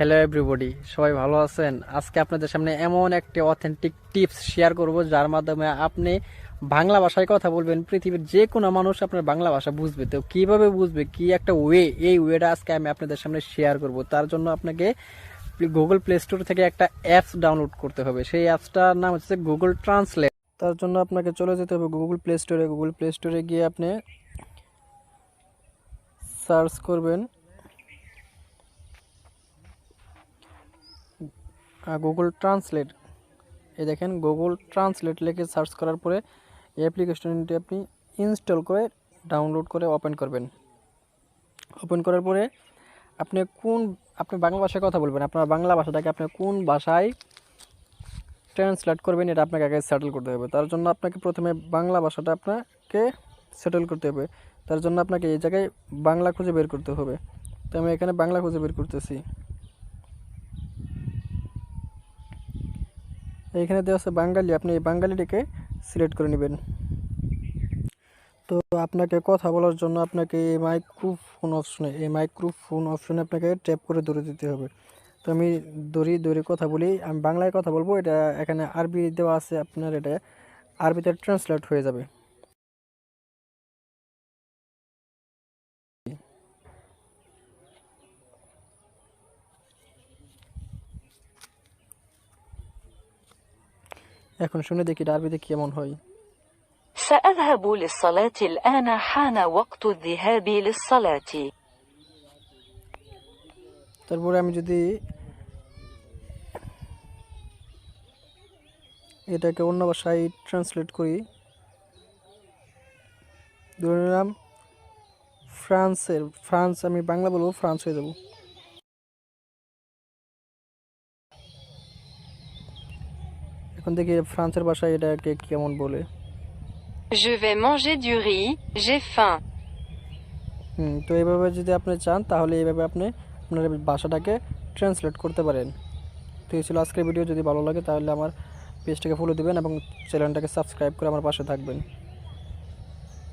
Hello everybody সবাই ভালো আছেন? আজকে আপনাদের সামনে এমন একটি অথেন্টিক টিপস শেয়ার করব, যার মাধ্যমে আপনি বাংলা ভাষায় কথা বলবেন। পৃথিবীর যে কোনো মানুষ আপনার বাংলা ভাষা বুঝবে। তো কীভাবে বুঝবে, কি একটা ওয়ে এই ওয়েটা আজকে আমি আপনাদের সামনে শেয়ার করব। তার জন্য আপনাকে গুগল প্লে স্টোর থেকে একটা অ্যাপস ডাউনলোড করতে হবে। সেই অ্যাপসটার নাম হচ্ছে গুগল ট্রান্সলেট তার জন্য আপনাকে চলে যেতে হবে গুগল প্লে স্টোরে গুগল প্লে স্টোরে গিয়ে আপনি সার্চ করবেন। গুগল ট্রান্সলেট এই দেখেন গুগল ট্রান্সলেট লিখে সার্চ করার পরে এই অ্যাপ্লিকেশনটি আপনি ইনস্টল করে ডাউনলোড করে ওপেন করবেন। ওপেন করার পরে আপনি কোন, আপনি বাংলা ভাষায় কথা বলবেন, আপনার বাংলা ভাষাটাকে আপনি কোন ভাষায় ট্রান্সলেট করবেন এটা আপনাকে আগে সেটেল করতে হবে। তার জন্য আপনাকে প্রথমে বাংলা ভাষাটা আপনাকে সেটেল করতে হবে। তার জন্য আপনাকে এই জায়গায় বাংলা খুঁজে বের করতে হবে। তো আমি এখানে বাংলা খুঁজে বের করতেছি। এইখানে দেওয়া আছে বাঙালি, আপনি এই বাঙালিটিকে সিলেক্ট করে নেবেন। তো আপনাকে কথা বলার জন্য আপনাকে এই মাইক্রোফোন অপশনে এই মাইক্রোফোন অপশনে আপনাকে ট্যাপ করে ধরে দিতে হবে। তো আমি দড়ি দড়ি কথা বলি, আমি বাংলায় কথা বলব, এটা এখানে আরবি দেওয়া আছে আপনার, এটা আরবিতে ট্রান্সলেট হয়ে যাবে। এখন শুনে দেখি এটা আরবিতে কেমন হয় سأذهب للصلاة الآن حان وقت الذهاب للصلاة তারপরে আমি যদি এটাকে অন্য ভাষায় ট্রান্সলেট করি ধরে নিলাম ফ্রান্সের ফ্রান্স আমি বাংলা বলবো ফ্রান্স হয়ে যাব এখন দেখি ফ্রান্সের ভাষায় এটাকে কেমন বলে? Je vais manger du riz, j'ai faim. হুম তো এইভাবে যদি আপনি চান তাহলে এইভাবে আপনি আপনার ভাষাটাকে ট্রান্সলেট করতে পারেন। তো এই ছিল আজকের ভিডিও। যদি ভালো লাগে তাহলে আমার পেজটাকে ফলো দিবেন এবং চ্যানেলটাকে সাবস্ক্রাইব করে আমার পাশে থাকবেন।